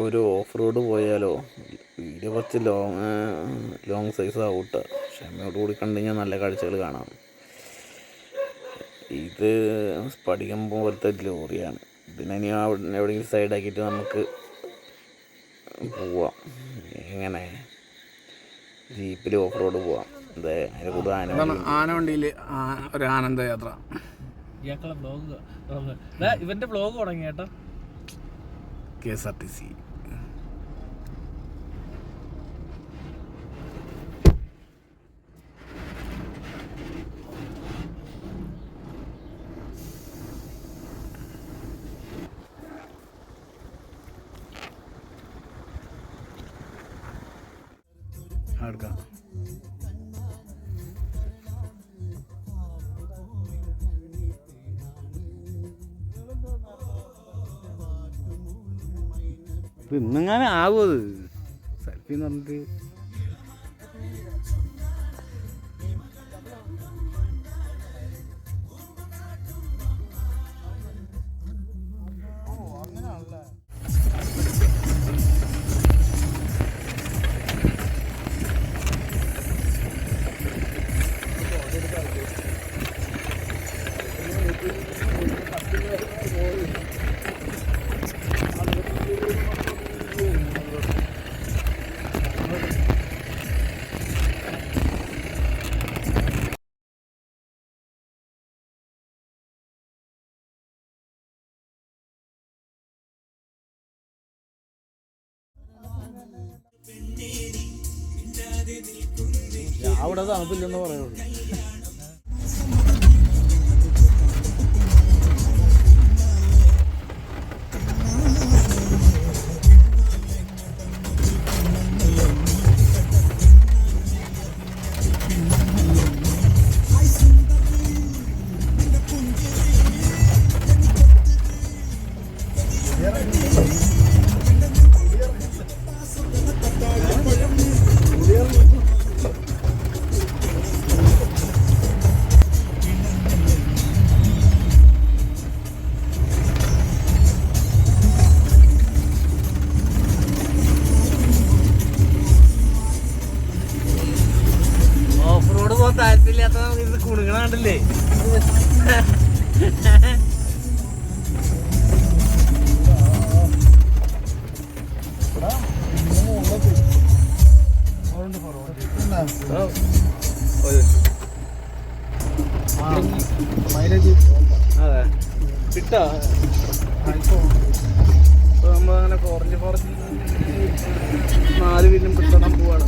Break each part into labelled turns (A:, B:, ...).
A: ഒരു off road പോയാലോ video കുറച്ച് ലോങ് ലോങ് സൈസ് ഔട്ട് ക്ഷമയോട് കൂടി കണ്ടു കഴിഞ്ഞാൽ നല്ല കാഴ്ചകൾ കാണാം. ഇത് സ്പടികം പോലത്തെ ലോറിയാണ്. ഇതിനി എവിടെയെങ്കിലും സൈഡാക്കിയിട്ട് നമുക്ക് പോവാം. എങ്ങനെ? ജീപ്പിൽ ഓഫ് റോഡ് പോവാം. അതെ അതിന് കൂടുതൽ ആന
B: അതാണ് ആനവണ്ടിയിൽ ഒരു ആനന്ദയാത്ര.
C: ഇയാൾക്കുള്ള ബ്ലോഗ് ഇവന്റെ ബ്ലോഗ് തുടങ്ങി കേട്ടോ.
B: കെ എസ് ആർ ഇന്നെങ്ങാനും ആവും അത്? സെൽഫി എന്ന് പറഞ്ഞിട്ട് അവിടെ തണുപ്പില്ലെന്ന് പറയുള്ളൂ.
C: അതെ കിട്ടോ നമ്മളങ്ങനെ കുറഞ്ഞ് കുറഞ്ഞ് നാല് വീലും കിട്ടണം പോവാണ്.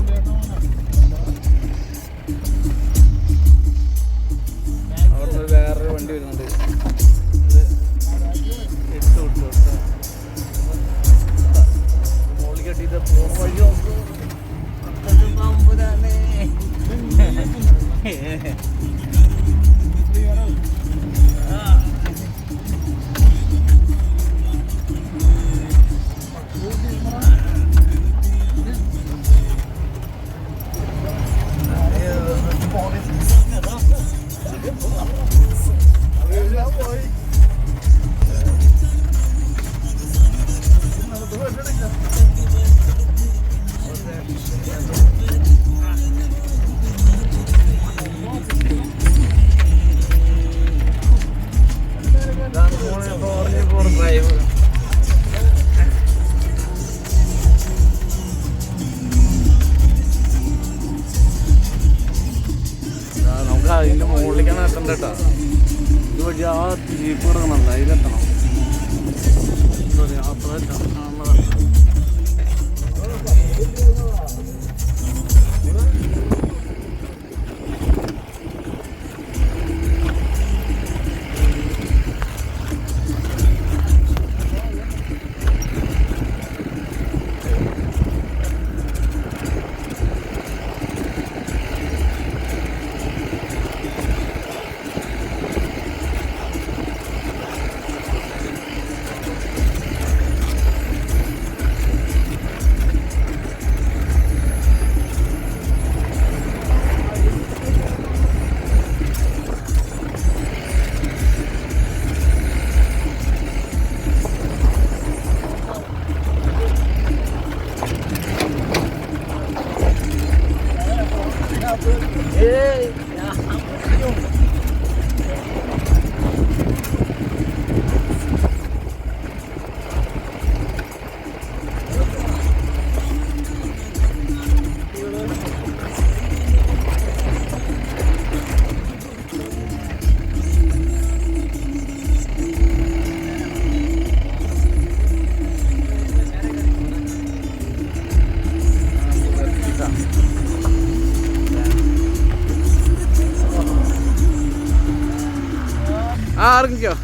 C: ആ
A: ഇറങ്ങിക്കോ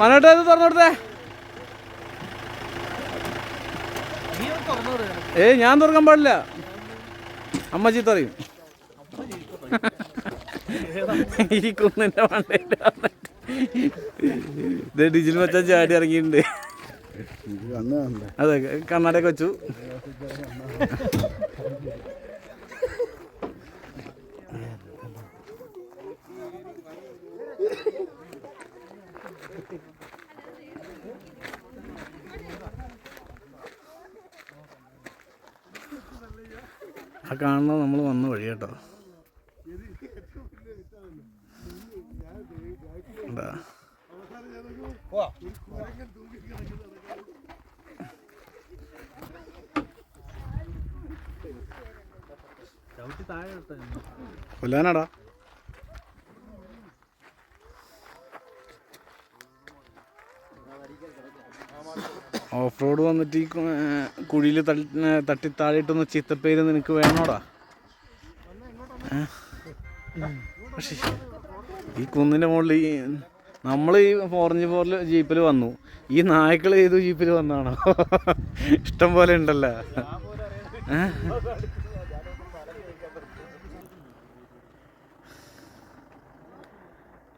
A: മനോട്ട് ഇത് തുറന്നു കൊടുത്തേ. ഏയ് ഞാൻ തുറക്കാൻ പാടില്ല. അമ്മ ചീത്ത അറിയും ഈ കുന്നിന്റെ മണ്ടയിൽ ഡിജിൽ വെച്ചാൽ ചാടി ഇറങ്ങിയിട്ടുണ്ട്. അതെ കർണാടക വെച്ചു. കൊല്ലാനാടാ. ഓഫ് റോഡ് വന്നിട്ട് ഈ കുഴിയിൽ തട്ടി താഴെയിട്ടൊന്ന് ചിത്തപ്പേര് നിനക്ക് വേണോടാ? ഏ? ഈ കുന്നിന്റെ മുകളിൽ ഈ നമ്മൾ ഈ ഓറഞ്ച് ഫോറിൽ ജീപ്പിൽ വന്നു. ഈ നായ്ക്കൾ ഏത് ജീപ്പിൽ വന്നാണോ? ഇഷ്ടം പോലെ ഉണ്ടല്ലോ?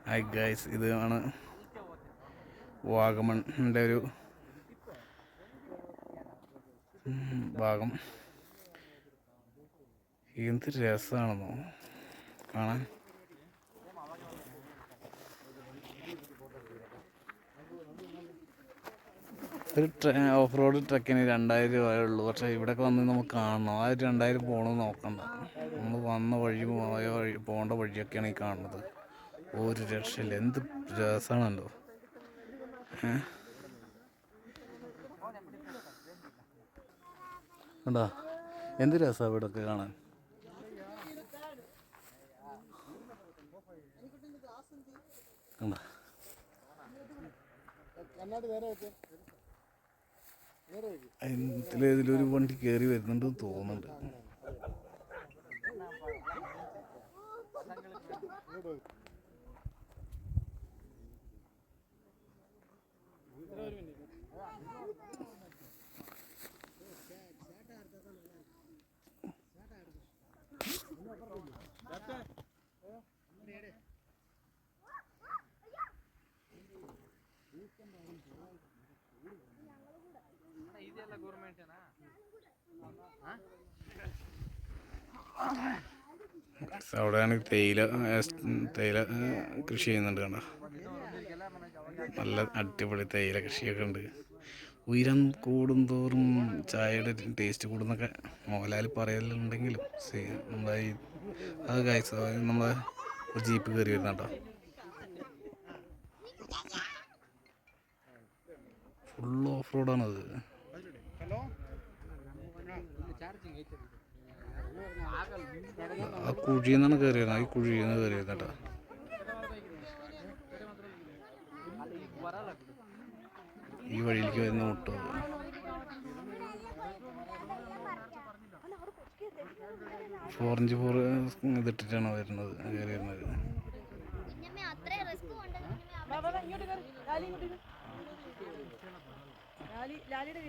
A: ഹായ് ഗൈസ് ഇതാണ് വാഗമണിന്റെ ഒരു ഭാഗം. എന്ത് രസമാണെന്നോ കാണാൻ ഒരു ഓഫ് റോഡ് ട്രക്കിന് രണ്ടായിരം രൂപയേ ഉള്ളൂ. പക്ഷേ ഇവിടെയൊക്കെ വന്ന് നമുക്ക് കാണണം. ആ രണ്ടായിരം പോകണമെന്ന് നോക്കണ്ട. നമ്മൾ വന്ന വഴി പോയ വഴി പോകേണ്ട വഴിയൊക്കെയാണ് ഈ കാണുന്നത്. ഒരു രക്ഷയില്ല. എന്ത് രസമാണല്ലോ കണ്ടാ? എന്ത് രസമാണ് ഇവിടെയൊക്കെ കാണാൻ? കണ്ടാ ഇതിലേതിലൊരു വണ്ടി കയറി വരുന്നുണ്ടെന്ന് തോന്നുന്നുണ്ട്. അവിടെയാണ് തേയില തേയില കൃഷി ചെയ്യുന്നുണ്ട് കണ്ടോ? നല്ല അടിപൊളി തേയില കൃഷിയൊക്കെ ഉണ്ട്. ഉയരം കൂടുന്തോറും ചായയുടെ ടേസ്റ്റ് കൂടുന്നൊക്കെ മോഹൻലാൽ പറയലുണ്ടെങ്കിലും സേ- നമ്മളെ ഈ അത് കാഴ്ച നമ്മളെ ഒരു ജീപ്പ് കയറി വരുന്നുണ്ടോ? ഫുൾ ഓഫ് റോഡാണത് ആ കുഴിയിൽ നിന്നാണ് കയറിയത് ആ ഈ കുഴിയിൽ നിന്ന് കയറിയത് വരുന്നത് കേട്ടോ. ഈ വഴിയിലേക്ക് വരുന്ന മുട്ടോ ഫോറഞ്ച് ഫോർ ഇതിട്ടിട്ടാണ് വരുന്നത് കയറി വരുന്നത്.
C: അത്രയും റിസ്ക് കൊണ്ട് ലാലിയുടെ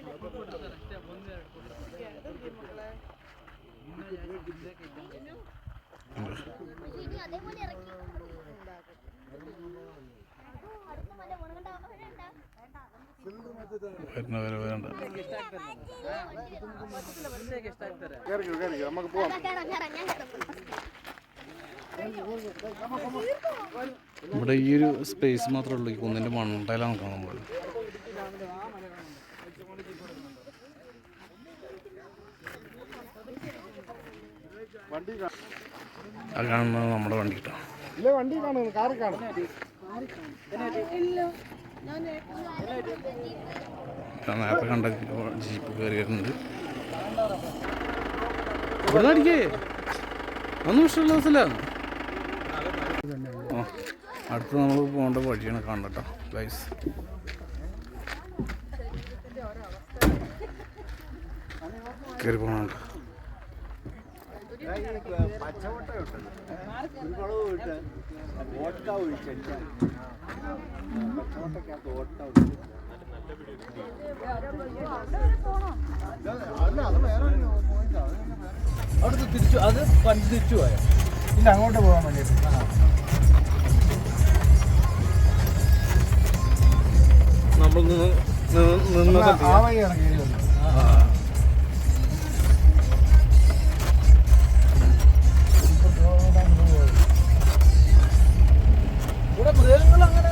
C: അതേപോലെ ഇറക്കി. അടുത്ത മല ഉണങ്ങണ്ട വേണ്ട
D: ഇവിടെ ഈ ഒരു സ്പേസ് മാത്രമേ ഉള്ളൂ ഈ കുന്നിന്റെ മണ്ടയിലാണ് നിൽക്കണം നമ്മുടെ വണ്ടി
B: ഇല്ല വണ്ടി കാണുന്നു കാറ് കാണും.
D: നേരത്തെ കണ്ട ജീപ്പ് കയറി വരുന്നുണ്ട് ഇവിടെ അടിക്കേ ഒന്നും ഇഷ്ടമുള്ള ആ അടുത്ത് നമ്മൾ പോകേണ്ട വഴിയാണ് കാണട്ടോ ഗൈസ് കയറി പോകണുണ്ട്.
B: അവിടുത്തെ തിരിച്ചു അത് പണ്ട് തിരിച്ചു പോയോ? ഇല്ല അങ്ങോട്ട് പോകാൻ വേണ്ടിയിട്ട്.
D: നമ്മൾ നിന്ന് നിന്ന്
B: ആ വഴിയാണ് മൃഗങ്ങൾ അങ്ങനെ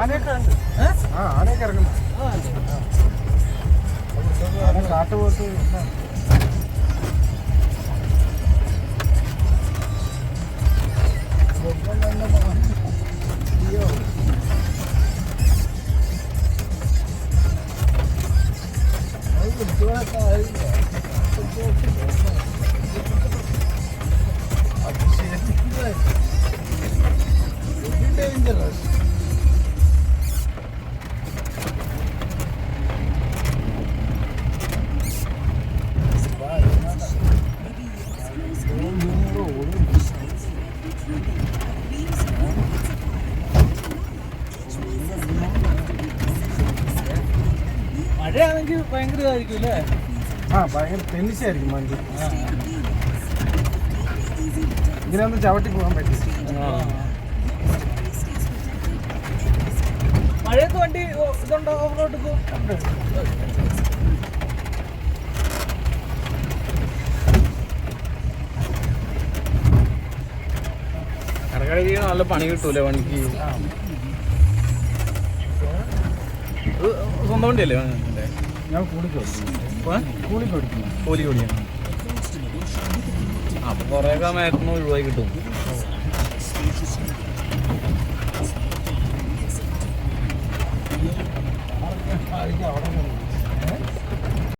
B: ആനയൊക്കെ ഉണ്ട്. ആ ആനയൊക്കെ ഇറങ്ങുന്നു. ആന കാട്ടുപോത്ത് ഡേഞ്ചറസ്
C: മഴയാണെങ്കിൽ ഭയങ്കര ഇതായിരിക്കും അല്ലേ?
B: ആ ഭയങ്കര ടെന്നിസായിരിക്കും വണ്ടി ഇതിനൊന്നും ചവിട്ടി പോകാൻ പറ്റില്ല
C: മഴയത്ത് വണ്ടി ഇതുണ്ടോ? ഓഫ് റോഡ്
D: നല്ല പണി കിട്ടൂലേ വണ്ടിക്ക് ഇത് സ്വന്തം വണ്ടിയല്ലേ?
B: ഞാൻ കൂലിക്ക്? കൂലിക്ക് ഓടിക്കുന്നു
D: കൂലി കൂലിയാണ് അപ്പൊ കുറേയൊക്കെ മയക്കുന്ന ഒഴിവായി കിട്ടും.
B: അവിടെ